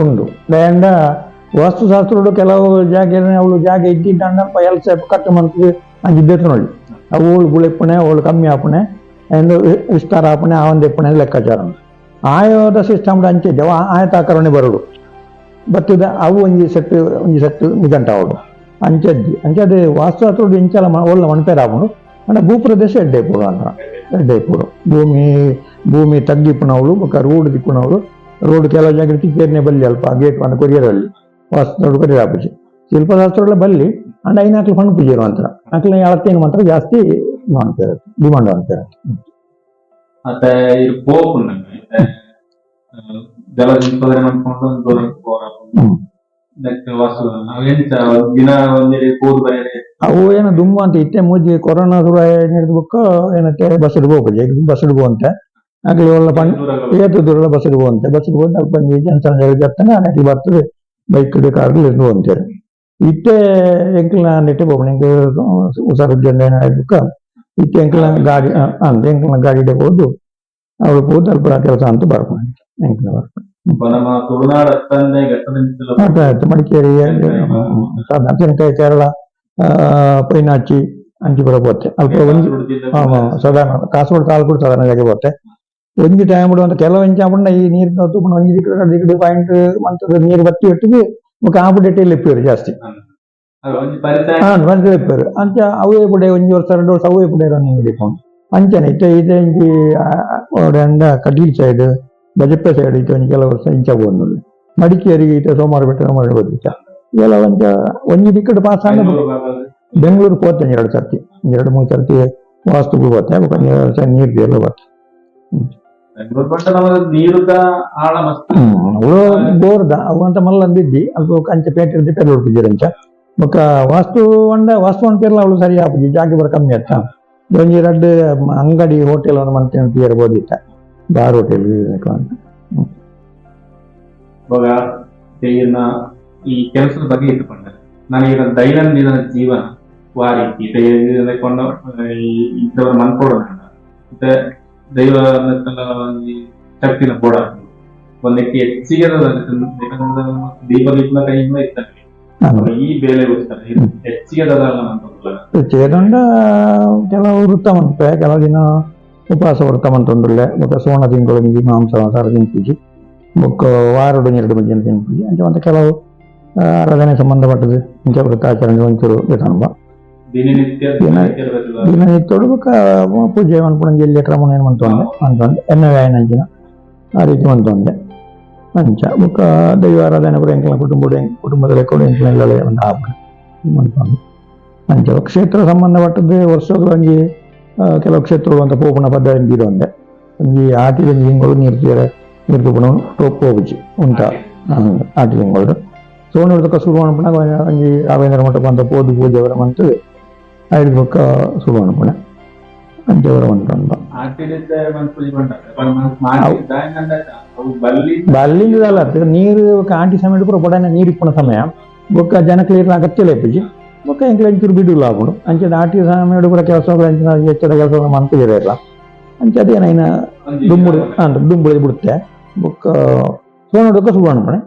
ಉಂಡು ದಯಂಡ ವಾಸ್ತುಶಾಸ್ತ್ರಡು ಕೆಲವು ಜಾಗ ಅವಳು ಜಾಗ ಇದ್ದಿದ್ದಪ್ಪ ಎಲ್ ಸ್ವಲ್ಪ ಕಟ್ಟು ಮಾಡ್ತೀವಿ ನಂಗೆ ಇದ್ದೇ ನೋಡಿ. ಅವಳು ಗುಳಿಪ್ಪಣೆ, ಅವಳು ಕಮ್ಮಿ ಆಪಣೆ ಎಂದು ವಿಸ್ತಾರ ಹಾಪಣೆ ಆ ಒಂದು ಇಪ್ಪಣೆ ಲೆಕ್ಕಾಚಾರ ಆಯೋದ ಸಿಸ್ಟಮ್ ಅಂಚಿದ್ದೇವೆ ಆಯತಾಕರಣೆ ಬರೋಡು. ಬರ್ತದೆ ಅವು ಒಂಜಿ ಸೆಟ್ ಒಂಜಿ ಸೆಟ್ ನಿಘಂಟ ಅವಳು ವಾಸ್ತು ಅಂಚದ ವಾಸ್ತುಶಾಸ್ತ್ರಡು ಇಂಚಲ ಒಳ್ಳೆ ಮಣಪೇರು ಹಾಕೊಂಡು ಅಂದ್ರೆ ಭೂಪ್ರದೇಶ ಎಡ್ಡೈಪುಡು ಅಂತ. ಎಡ್ಡೈಪುಡು ಭೂಮಿ ಭೂಮಿ ತಗ್ಗಿಪ್ಪನವಳು ರೋಡ್ ದಿಪ್ಪನವಳು ರೋಡ್ ಕೆಲವು ಜಾಗಕ್ಕೆ ಕೇರ್ನೆ ಬಲ್ಲಿ ಅಲ್ಪ, ಗೇಟ್ ಅನ್ನು ಕೊರಿಯರಲ್ಲಿ. ನೋಡ್ಕೊಂಡು ಇರಾಪಜಿ ಶಿಲ್ಪಶಾಸ್ತ್ರಗಳ ಬಲ್ಲಿ ಅಂಡ್ ಐನ್ ಹಾಕ್ಲಿ ಫಂಡ್ ಪೂಜೆರು ಅಂತಾರ ಹಾಕ್ಲಿ ಎಳತ್ತೇನು ಮಾತ್ರ ಜಾಸ್ತಿ ಮಾಡ್ತಾರೆ ಡಿಮಾಂಡ್ ಅಂತಾರೆ ಮತ್ತೆ ಈ ಪೋಪ್ ಜಲ ಜಿಂಪದನೆ ಮಾಡ್ಕೊಂಡು ದಿನ ಅವು ಏನೋ ದುಮ್ಮ ಅಂತ ಇತ್ತೆ. ಮೂಜಿ ಕೊರೋನಾ ಶುರು ಹಿಡಿದ ಬುಕ್ಕ ಏನತ್ತೆ? ಬಸ್ ಹಿಡ್ಬೋ ಪೂಜೆ. ಬಸ್ ಹಿಡ್ಬೋ ಅಂತ ಆಗ್ಲಿ ಒಳ್ಳೆ ಪಂಡ್ ಏತು ದೂರ ಬಸ್ ಹಿಡ್ಬೋ ಅಂತ ಬಸ್ ಹಿಡ್ಬೋ ಅಂತ ಪಂಜಿ ಅಂತ ಹೇಳಿ ಬರ್ತದೆ. ಬೈಕ್ ಕಾರಲ್ಲಿ ಇರ್ದು ಅಂತಾರೆ ಇತ್ತೆ ಎಂಕ್ಲ ನೆಟ್ಟೆ ಹೋಗೋಣ ಎಂಕ್ ಹುಷಾರು ಜನ ಏನಾಯ್ತು ಇತ್ತೆ ಎಂಕ್ಲ ಗಾಡಿ ಅಂತ ಎಂಕ್ಲ ಗಾಡಿ ಹೋದು ಅವಳು ಹೋದು ಅಲ್ಪ ಕೆಲಸ ಅಂತ ಬರ್ಕೊಂಡು ಎಂಕ್ಲ ಬರ್ಕೊಂಡು ಮಡಿಕೇರಿ ಚೆನ್ನಕಾಯಿ ಕೇರಳ ಪೈನಾಚಿ ಅಂಚಿ ಅಂಚಿಪುರ పోతే ಅಲ್ಪ ಒಂದು ಸಾಧಾರಣ ಕಾಸರಗೋಡು ಕಾಲು ಕೂಡ ಸಾಧಾರಣ ಜಾಗ పోతే ಒಂಜಿ ಟೈಮ್ ಅಂತ ಕೆಲವು ಇಂಚ ಆಪುಂಡ ಈ ನೀರು ತೂಪುಂಡು ಒಂಜಿ ದಿಕ್ಕು ದಿಕ್ಕು ಪಾಯಿಂಟ್ ಮಂತದ ನೀರು ಬತ್ತಿ ಒಟ್ಟಿಗೆ ఒక ಆಪು ಡೇಟೆಯಲ್ಲಿ ಇಪ್ಪೇರು ಜಾಸ್ತಿ ಒಂದು ಪರಿಚಯ ಹಾ ಬಂದು ಇಪ್ಪೇರು ಅಂಚ ಅವೇ ಪುಡೆ ಒಂಜಿ ವರ್ಷ ಎರಡು ವರ್ಷ ಅವೇ ಪುಡೆ ರನ್ನಿಂಗ್ ಹಿಡಿಕೊಂಡು ಅಂಚನೆ ಇತ್ತೆ ಇದೆ ಇಂಚಿ ಅಂಡ ಕಟೀಲ್ ಸೈಡ್ ಬಜಪ್ಪೆ ಸೈಡ್ ಇತ್ತು ಒಂಜಿ ಕೆಲವು ವರ್ಷ ಇಂಚ ಬಂದು ಮಡಿಕೇರಿ ಇತ್ತೆ ಸೋಮವಾರ ಬೆಟ್ಟ ಸೋಮವಾರ ಬದಿಚ್ಚ ಎಲ್ಲ ಒಂಚ ಒಂಜಿ ದಿಕ್ಕಡು ಪಾಸ್ ಆಗ ಬೆಂಗಳೂರು ಭಾಗದಲ್ಲಿ ಬೆಂಗಳೂರು ಹೋಗ್ತೇನೆ ಎರಡು ಸರ್ತಿ ಎರಡು ಮೂರು ಸರ್ತಿ ವಾಸ್ತುಗಳು ಬರ್ತೇವೆ ಒಂದು ನೀರು ಎಲ್ಲ ಬರ್ತದೆ ಬೋರ್ದ ಅವು ಅಂತ ಮಲ್ಲ ಕಂಚ ವಾಸ್ತು ಒಂದ ವಾಸ್ತು ಒಂದ್ ಪೇರ್ಲ ಅವಳು ಸರಿ ಹಾಕಿ ಜಾಗಿ ಬರ ಕಮ್ಮಿ ಆಯ್ತ. ಒಂಜಿ ರಡ್ಡ ಅಂಗಡಿ ಹೋಟೆಲ್ ಒಂದು ಮಂತೆ ಪೇರು ಬೋದಿತ್ತ ಬಾರ್ ಹೋಟೆಲ್ ಅಂತ. ಈ ಕೆಲಸದ ಬಗ್ಗೆ ಇಟ್ಟುಕೊಂಡೆ. ನನಗೆ ದೈನಂದಿನ ಜೀವನ ವಾರಿ ಇದೆ ಇದರ ಮತ್ತೆ ದೈವ ಶಕ್ತಿನ ಬೋಡ. ಒಂದಕ್ಕೆ ಹೆಚ್ಚಿಗೆ ದೀಪ ದೀಪನ ಕೈಯಿಂದ ಇರ್ತಾರೆ. ಈ ಬೇಲೆ ಉಳಿಸ್ತಾರೆ ಹೆಚ್ಚಿಗೆ ಹೆಚ್ಚಿಗೆದಂಡ ಕೆಲವು ವೃತ್ತಮಂತೆ ಕೆಲವು ದಿನ ಉಪವಾಸ ವೃತ್ತಮಂತೊಂದುಳ್ಳೆ ಬೊಕ್ಕ ಸುವರ್ಣ ತಿಂಗಳು ಮಾಂಸ ಮಾಂಸಾಹಾರ ತಿಂಪಿಜಿ ಬೊಕ್ಕ ವಾರಡು ಎರಡು ಮಧ್ಯಾಹ್ನ ತಿಂಪಿಜಿ ಅಂತ ಮತ್ತೆ ಕೆಲವು ಆರಾಧನೆ ಸಂಬಂಧಪಟ್ಟದ್ದು ಇಂಥ ವೃತ್ತಾಚರಣೆ ಒಂಚೂರು ಇರಲ್ವಾ ದಿನನಿತ್ಯ ದಿನನಿತ್ಯ ಇರ್ಬೇಕಲ್ಲ. ದಿನನಿತ್ಯಡು ಬೊಕ ಪೂಜೆ ಮಾಡ್ಕೊಂಡು ಎಲ್ಲಿ ಕ್ರಮಣ ಏನು ಮಂತೊಂದೆ ಮಂತೊಂದೆ ಎಣ್ಣೆ ವ್ಯಾಯನ ಅಂಚಿನ ಆ ರೀತಿ ಮಂತೊಂದೆ ಅಂಚ ಬುಕ್ಕ ದೈವ ಆರಾಧನೆ ಕೂಡ ಎಂಕಲ ಕುಟುಂಬದ ಕುಟುಂಬದಲ್ಲಿ ಕೂಡ ಎಂಕಲ ಇಲ್ಲ ಒಂದು ಹಬ್ಬ ಮಂತೊಂದೆ ಅಂಚ ಕ್ಷೇತ್ರ ಸಂಬಂಧಪಟ್ಟದ್ದು ವರ್ಷದ ಒಂಜಿ ಕೆಲವು ಕ್ಷೇತ್ರಗಳು ಅಂತ ಪೋಪುನ ಪದ್ಧತಿ ಇದು ಒಂದೆ ಒಂಜಿ ಆಟಿ ಹಿಂಗಳು ನೀರು ತೀರ ನೀರು ತುಪ್ಪಣ ಪೋಪುಜಿ ಉಂಟ. ಆಟಿ. ಹಿಂಗಳು. ಸೋಣೂರು ಹಿಡ್ದಕ್ಕ ಶುರು ಮಾಡ್ಬಿಟ್ಟು ಒಂಜಿ ರಾಘವೇಂದ್ರ ಮಂಟಪ ಅಂತ ಪೋದು ಪೂಜೆ ಅವರ ಮಂತು ಐದು ಪಕ್ಕ ಶುರು ಅನ್ಪುಣ ಅಂಚವರ ಒಂದೊಂದು ಅಂತ ಆಟಿಲಿದ್ದ ಮನ್ಸು ಪೂಜೆ ಮಾಡ್ತಾರೆ. पण ಮನ್ಸು ಮಾಡಿದ್ದ ಹೆಂಗಂದ್ರೆ ಅವು ಬಲ್ಲಿ ಬಲ್ಲಿಂದ ಅಲ್ಲ ನೀರು ಆಂಟಿ ಸಮಯ ಪೂರ ಪಡನ ನೀರು ಇಪ್ಪುನ ಸಮಯ. ಬೊಕ್ಕ ಜನ ಕ್ಲಿಯರ್ ಅಗತ್ಯ ಲೇಪಿಜಿ ಬೊಕ್ಕ ಎಂಕ್ಲ ಎಂಚೂರು ಬಿಡುಲ್ಲ ಆಗುಡು ಅಂಚೆ ಆಟಿ ಸಮಯ ಪೂರ ಕೆಲಸಗಳು ಅಂಚಿನ ಎಚ್ಚರ ಕೆಲಸಗಳು ಮಂತಿರ ಇಲ್ಲ ಅಂಚೆ ಒಂದು ದುಂಬುಡು ಅಂತ ದುಂಬುಳಿ ಬಿಡುತ್ತೆ. ಬೊಕ್ಕ ಸೋನುಡಕ ಸುಳ್ಳು ಅನ್ಪಣೆ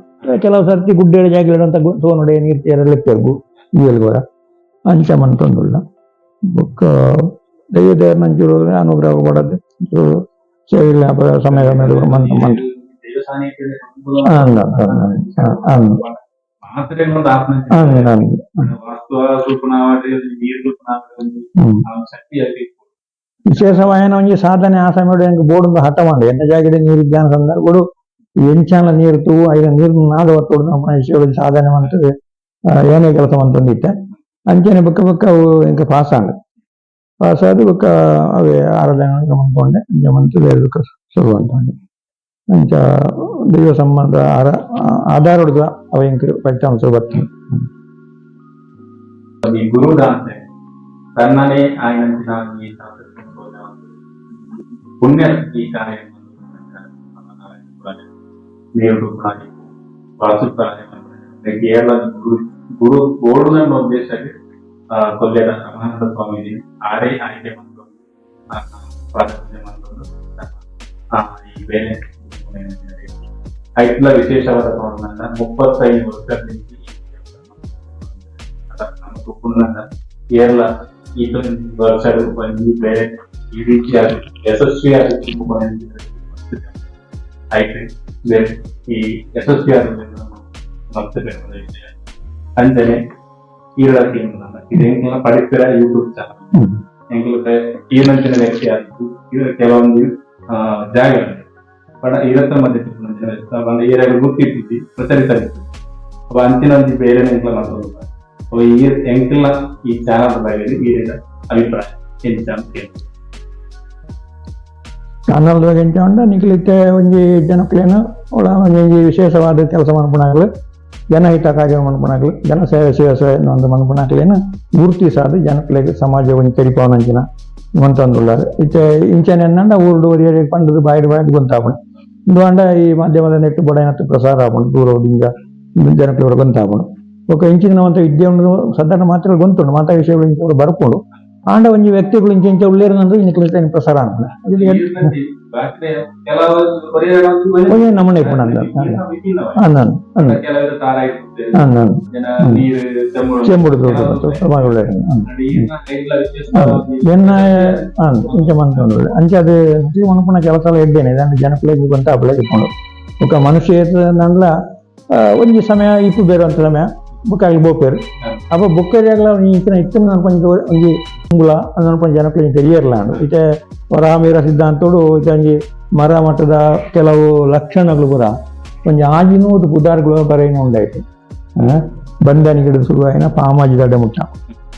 ಕೆಲವು ಸರ್ತಿ ಗುಡ್ಡೆ ಜಾಗ ಅಂತ ಸೋನುಡೆ ನೀರು ಇಪ್ಪೇರ್ಗು ಇವೆಲ್ಗೋರ ಅಂಚ ಬೊಕ್ಕ ದೈವದೇವರ ಮಂಚೂರು ಅನುಗ್ರಹ ಪಡದು ಒಂಚೂರು ಸೇವಿಲ್ಲ ಸಮಯ ಅಂದ ಮಾತ್ರೆ ಸಾಧನೆ ಆ ಸಮಯ ಬೋರ್ಡ್ ಹಠ ಮಾಡಿ. ಎನ್ನ ಜಾಗಡೆ ನೀರು ಇದ್ದ ಸಂದರ್ಭಗಳು ಎಂಚಾಲ ನೀರು ತೂ ಐದು ನೀರು ನಾದ ಒತ್ತೊಡು ನಮ್ಮ ಸಾಧನೆ ಮಾಡ್ತದೆ. ಏನೇ ಕೆಲಸ ಮಂತೊಂದಿತ್ತೆ ಅಂಚನೆ ಬಕ್ಕ ಬಕ್ಕ ಅವು ಎಂಕ ಪಾಸ್ ಆಂಡ ಪಾಸ್ ಆದ ಬಕ್ಕ ಅವೇ ಆರಾಧನೆ ಮಂತ್ಕೊಂಡೆ ಅಂಚ ಮಂತು ಬೇರೆ ಬಕ್ಕ ಶುರು ಅಂತ ಅಂಚ ದೈವ ಸಂಬಂಧ ಆರ ಆಧಾರ ಹೊಡೆದ ಅವ ಎಂಕ ಫಲಿತಾಂಶ ಬರ್ತೀನಿ ಈ ಗುರುದ ಅಂತ ತನ್ನನೇ ಆಯ್ನಂಚಿನ ಈ ಶಾಸ್ತ್ರಕ್ಕೆ ಹೋದ ಪುಣ್ಯ ಈ ಕಾರ್ಯ ನೀರು ರೂಪಾಯಿ ವಾಸುಪ್ರಾಯ ಕೇರಳ ಗುರು ಗುರು ಅನ್ನೋ ಉದ್ದೇಶಕ್ಕೆ ಆ, ಕೊಲ್ಯದ ರಮಾನಂದ ಸ್ವಾಮೀಜಿ ಆರೇ ಆಯ್ಕೆ ಮಾಡಿಕೊಂಡು ಈ ಬೇರೆ ಐಟ್ಲ ವಿಶೇಷವಾದ ಕಾರಣದಿಂದ ಮುಪ್ಪತ್ತೈದು ವರ್ಷದಿಂದ ಕುಟುಂಬದಿಂದ ಕೇರಳ ಈ ವರ್ಷಗಳು ಬಂದು ಬೇರೆ ಈ ರೀತಿಯಾಗಿ ಯಶಸ್ವಿಯಾಗಿ ಆಯ್ತು ಬೇರೆ ಈ ಯಶಸ್ವಿಯಾದ ಮತ್ತೆ ಬೇಕಾದ ವಿಷಯ. ಅಂಜನೆ ಈರಳ ಟೀಮ್ ಇದು ಹೆಂಗೆಲ್ಲ ಪಡಿತರ ಯೂಟ್ಯೂಬ್ ಚಾನಲ್ ಹ್ಮ್. ಹೆಂಗೆ ಈರಂಚಿನ ವ್ಯಕ್ತಿ ಆಯ್ತು ಇದು ಕೆಲವೊಂದು ಆ, ಜಾಗ ಪಡ ಇರತ್ತ ಮಧ್ಯೆ ಬಂದ ಈರಾಗ ಗುರ್ತಿರ್ತಿದ್ವಿ ಪ್ರಚಲಿತ ಅವ ಅಂಚಿನ ಒಂದು ಬೇರೆ ಎಂಕ್ಲ ಮಾತಾಡೋದು ಅವ ಈ ಎಂಕ್ಲ ಈ ಚಾನಲ್ ಬಗ್ಗೆ ಈರಿನ ಅಭಿಪ್ರಾಯ ಎಂಚ ಅಂತ ಕೇಳಿ ಚಾನಲ್ದಾಗ ಎಂಚ ಉಂಡ ನಿಕ್ಲಿಕ್ಕೆ ಒಂಜಿ ಜನಕ್ಲೇನು ಒಳ ಒಂಜಿ ವಿಶೇಷವಾದ ಕೆಲಸ ಮನ್ಪುಣಾಗ್ಲು ಜನಹಿತ ಕಾರ್ಯ ಮನ್ಪುಣಾಗ್ಲು ಜನ ಸೇವೆ ಸೇವೆ ಸೇವೆ ಒಂದು ಮನ್ಪುಣಾಗ್ಲೇನು ಗುರುತಿಸಾದ ಜನಕ್ಲೆಗ್ ಸಮಾಜ ಒಂಜಿ ತೆರಿಪವನಂಚಿನ ಮಂತಂದುಳ್ಳಾರು ಇತ್ತೆ ಇಂಚನೆ ಎನ್ನಂಡ ಊರುಡು ಒರಿಯರಿಗೆ ಪಂಡದು ಬಾಯ್ಡು ಬಾಯ್ಡು ಗೊಂತಾಪುಂಡು ಇಂದು ಅಂಡ ಈ ಮಾಧ್ಯಮದ ನೆಟ್ಟು ಬೊಡೈನತ್ತು ಪ್ರಸಾರ ಆಪುಂಡು ದೂರ ದಿಂಗ ಜನಕ್ಲೆವರ ಗೊಂತಾಪುಂಡು ఒక ఇంచిన మంత విద్య ఉండదు సాధారణ మాత్రలు గొంతుండు మాతా విషయంలో ఇంకెవరు బరపుండు ಆಂಡ ಒಂಜಿ ವ್ಯಕ್ತಿಗಳು ಇಂಚೆ ಇಂಚೆ ಉಳ್ಳೇರಿನಂದು ಇನ್ಕ್ಲಿಸ್ತಾನೆ ಪ್ರಸಾರ ಅಂತ ಒಂದೇ ನಮೂನೆ ಪುನಲ್ಲ ಅನ್ನನ್ ಅನ್ನನ್ ಚೆಂಬುಡು ಒಳ್ಳೆ ಎನ್ನ ಇಂಚೆ ಮಂತ್ಕೊಂಡು ಅಂಚೆ ಅದು ಮನಪುನ ಕೆಲಸ ಎಲ್ಲ ಎದ್ದೇನೆ ಇದನ್ನು ಜನಪ್ಲೇಜ್ ಬಂತ ಅಪ್ಲೈ ಇಟ್ಕೊಂಡು ಒಕ್ಕ ಮನುಷ್ಯ ನಂದ್ಲ ಒಂಜಿ ಸಮಯ ಇಪ್ಪು ಬೇರೆ ಅಂತ ಸಮಯ buka ibu per apa buka dia kalau ni kena itu nak pun itu angi mula anak pun jangan pun interior lah itu orang merah sidan tu do itu angi ಮರ ಮಠದ ಕೆಲವು ಲಕ್ಷಣಗಳು ಕೂಡ ಒಂದು ಆಜಿನೂದು ಪುದಾರ್ಗಳು ಬರೆಯನ್ನು ಉಂಟಾಯಿತು ಬಂಧನ ಗಿಡದ ಸುರುವಾಯಿನ ಪಾಮಾಜಿ ದಡ್ಡ ಮುಟ್ಟ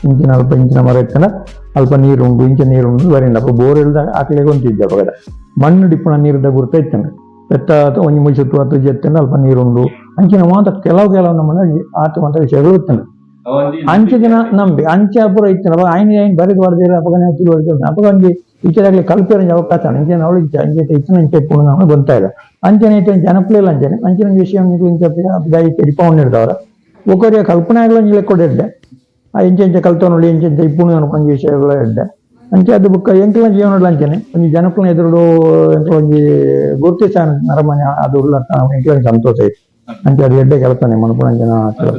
ಇಂಚಿನ ಅಲ್ಪ ಇಂಚಿನ ಮರ ಇತ್ತಲ್ಲ ಅಲ್ಪ ನೀರು ಉಂಡು ಇಂಚಿನ ನೀರು ಉಂಡು ಬರೆಯಿಂದ ಬೋರ್ ಇಲ್ದ ಆಕಳಿಗೆ ಮಣ್ಣು ಡಿಪ್ಪಣ ನೀರಿದ್ದ ಗುರ್ತ ಎತ್ತ ಒಂಜಿ ಮುಗಿಸುತ್ತು ಹತ್ತು ಜೆತ್ತಂಡ ಅಲ್ಪ ನೀರುಂಡು ಅಂಚಿನ ಮಾತ ಕೆಲವು ಕೆಲವು ನಮ್ಮನ್ನ ಆತುವಂತ ವಿಷಯಗಳು ಇತ್ತಂಗ ಅಂಚೆ ದಿನ ನಂಬಿ ಅಂಚೆ ಅಪುರ ಇತ್ತಿನ ಅಪ್ಪ ಆಯ್ನ ಆಯ್ನ ಬರೆದು ಬರ್ದಿರ ಅಪಗನೆ ತಿಳುವಳಿಕೆ ಅಪಗ ಒಂಜಿ ಈಚೆದಾಗ್ಲಿ ಕಲ್ಪೇರ ಅವಕಾಶ ಅಂಚೆ ಅವಳು ಅಂಚೆ ಇಚ್ಚಿನ ಇಂಚೆ ಪೂರ್ಣ ನಮಗೆ ಗೊತ್ತಾ ಇಲ್ಲ ಅಂಚನೆ ಇಟ್ಟು ಜನಪ್ರಿಯ ಅಂಚನೆ ಅಂಚಿನ ವಿಷಯ ನೀವು ಇಂಚೆ ದಾಯಿ ತೆರಿಪವನ್ನಿಡ್ದವ್ರ ಒಕ್ಕರಿಗೆ ಕಲ್ಪನೆಗಳು ಇಂಜಿ ಲೆಕ್ಕೊಡಿದ್ದೆ ಆ ಇಂಚೆ ಇಂಚೆ ಕಲ್ತವನಲ್ಲಿ ಇಂಚೆ ಇಂಚೆ ಇಪ್ಪುಣಿ ಅನ್ಕೊಂಜಿ ವಿಷಯಗಳು ಇದ್ದೆ ಅಂಚೆ ಅದು ಬುಕ್ಕ ಎಂಕ್ಲ ಜೀವನ ಅಂಚನೆ. ಒಂಜಿ ಜನಕ್ಕ ಎದುರುಡು ಎಂಕ್ಲ ಒಂಜಿ ಗುರುತಿಸ ನರಮನೆ ಅದು ಉಳ್ಳ ಎಂಕ್ಲ ಸಂತೋಷ ಇತ್ತು. ಅಂಚೆ ಅದು ಎಡ್ಡೆ ಕೆಲಸನೆ ಮನಪುಣಂಜನ ಕೆಲಸ.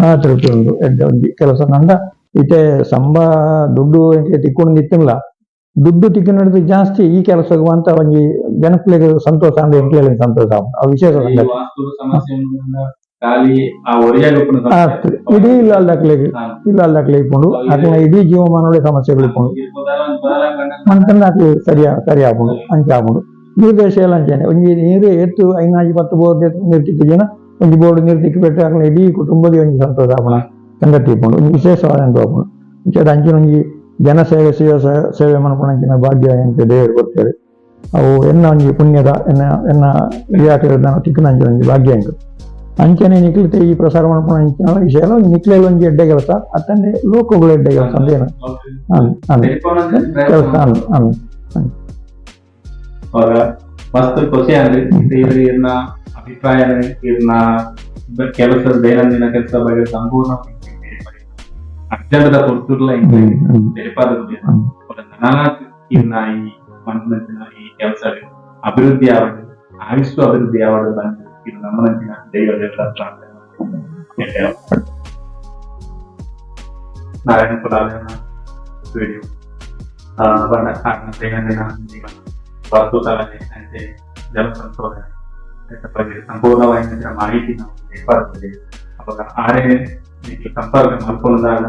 ಹಾ ತೃಪ್ತಿ ಉಂಟು ಎಡ್ಡೆ ಒಂಜಿ ಕೆಲಸ. ನಂದ ಈಚೆ ಸಂಬ ದುಡ್ಡು ಎಂಕ್ಲೆ ತಿಕ್ಕೊಂಡು ನಿತ್ತಿಲ್ಲ ದುಡ್ಡು ತಿಕ್ಕೊಂಡು ಜಾಸ್ತಿ ಈ ಕೆಲಸ ಅಂತ ಒಂಜಿ ಜನಪ್ರಿಯ ಸಂತೋಷ ಅಂದ್ರೆ ಎಂಕ್ಲೆ ಸಂತೋಷ ಆ ವಿಶೇಷ ಸಂಗತಿ. ಸಮಸ್ಯೆ ಖಾಲಿ ಆ ಒರಿಯಾಗ ಆ, ಇಡೀ ಇಲ್ಲ ಅಲ್ದಾಕ್ಲೆಗ್ ಇಲ್ಲ ಅಲ್ದಾಕ್ಲೆ ಇಪ್ಪುಂಡು ಅಕ್ಲ ಇಡೀ ಜೀವಮಾನೊಳೆ ಸಮಸ್ಯೆಗಳು ಇಪ್ಪುಂಡು ಅಂತಂದ್ರೆ ಅಕ್ಲೆ ಸರಿಯಾ ಸರಿ ಆಪುಂಡು ಅಂಚೆ ಆಪುಂಡು ನೀರು ದೇಶ ಎಲ್ಲ ಅಂಚೆನೆ ಒಂಜಿ ನೀರು ಎತ್ತು ಐನಾಜಿ ಪತ್ತು ಬೋರ್ ನೀರು ತಿಕ್ಕಿ ಜನ ಒಂಜಿ ಬೋರ್ಡ್ ನೀರು ತಿಕ್ಕಿ ಬಿಟ್ಟು ಅಕ್ಲ ಇಡೀ ಕುಟುಂಬದ ಒಂಜಿ ಸಂತೋಷ ಆಪುಣ ಸಂಗತಿ ಇಪ್ಪುಂಡು ಒಂಜಿ ವಿಶೇಷವಾದ ಅಂತ ಆಪುಂಡು ಇಂಚದ ಅಂಚಿನ ಒಂಜಿ ಜನ ಸೇವೆ ಸೇವೆ ಸೇ- ಸೇವೆ ಮನ್ಪುಣಂಚಿನ ಭಾಗ್ಯ ಎಂತ ದೇವರು ಗೊತ್ತೇವೆ ಅವು ಎನ್ನ ಒಂಜಿ ಪುಣ್ಯದ ಎನ್ನ ಎನ್ನ ಇಯಾಕ ತಿಕ್ಕನ ಅಂಚಿನ ಒಂಜಿ ಭಾಗ್ಯ ಎಂಕು ಅಂಚನೆ ನಿಕ್ಲಿತೆ ಈ ಪ್ರಸಾರ ಮಾಡ್ಕೊಂಡು ಅಂಚಿನ ವಿಷಯ ಎಲ್ಲ ನಿಕ್ಲೆಲ್ಲ ಒಂದು ಎಡ್ಡೆ ಕೆಲಸ. ಅತ್ತಂದೆ ಲೋಕಗಳು ಎಡ್ಡೆ ಕೆಲಸ ಅಂತ ಏನು? ಕೆಲಸ ಮಸ್ತ್ ಖುಷಿ ಅಂದ್ರೆ ಇವ್ರು ಇವ್ರನ್ನ ಅಭಿಪ್ರಾಯ ಇವ್ರನ್ನ ಕೆಲಸದ ದೈನಂದಿನ ಕೆಲಸ ಬಗ್ಗೆ ಸಂಪೂರ್ಣ ಅಜ್ಜದ ಕೊಡ್ತಿರ್ಲ. ತೆರಪಾದ ಹ್ಮ್. ನಾನಾ ಈ ಮನಸ್ಸಿನ ಈ ಕೆಲಸ ಅಭಿವೃದ್ಧಿ ಆವಡು ಆವಿಷ್ಟು ಅಭಿವೃದ್ಧಿ ಯಾವಾಗ ಬಂದು ಇದು ನಮ್ಮ ನಂಚಿನ ದೈವ ದೇವರ ನಾರಾಯಣ ಕುಲಾಲಯನ ವಿಡಿಯೋ ಬಣ್ಣ ಕಾರಣ ದೈನಂದಿನ ಜೀವನ ವಸ್ತುತಲನೆ ಅಂತೆ ಜಲ ಸಂಶೋಧನೆ ಇದರ ಬಗ್ಗೆ ಸಂಪೂರ್ಣವಾಗಿ ಮಾಹಿತಿ ನಾವು ಬೇಕಾಗ್ತದೆ ಅವಾಗ ಆರೇ ನೀವು ಸಂಪರ್ಕ ಮಾಡ್ಕೊಂಡಾಗ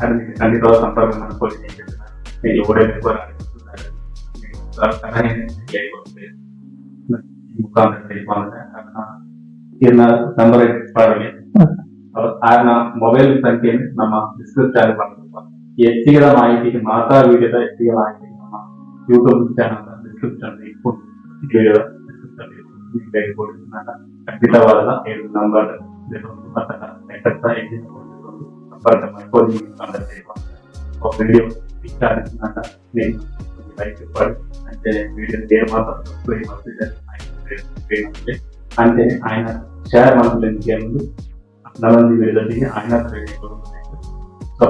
ಅದಕ್ಕೆ ಖಂಡಿತವಾದ ಸಂಪರ್ಕ உட்கார்ந்து கிடைப்பாங்க என்ன ನಂಬರ್ ಪಾಡಲಿ ಆರ್ನ ಮೊಬೈಲ್ ಸಂಖ್ಯೆ ನಮ್ಮ ಡಿಸ್ಕಸ್ ಚಾನಲ್ ಮಾಡಿರ್ತಾರೆ ಹೆಚ್ಚಿಗೆದ ಮಾಹಿತಿಗೆ ಮಾತಾ ವಿಡಿಯೋದ ಹೆಚ್ಚಿಗೆ ಮಾಹಿತಿ ನಮ್ಮ ಯೂಟ್ಯೂಬ್ ಚಾನಲ್ ಡಿಸ್ಕಸ್ ಚಾನಲ್ ಇಟ್ಕೊಂಡು ವಿಡಿಯೋ ಡಿಸ್ಕಸ್ ಚಾನಲ್ ಖಂಡಿತವಾದ ನಂಬರ್ ಸಂಪರ್ಕ ಮಾಡ್ಕೊಂಡು ವಿಡಿಯೋ ಇಷ್ಟ ಆಗುತ್ತೆ ಲೈಕ್ ಮಾಡಿ ಅಂತೆ ವಿಡಿಯೋ ಶೇರ್ ಮಾಡಿ ಸಬ್ಸ್ಕ್ರೈಬ್ ಮಾಡ್ತಿದ್ದಾರೆ అంటే ఆయన షేర్ మనకు లేని ముందు నలంది వెళ్ళని ఆయన సో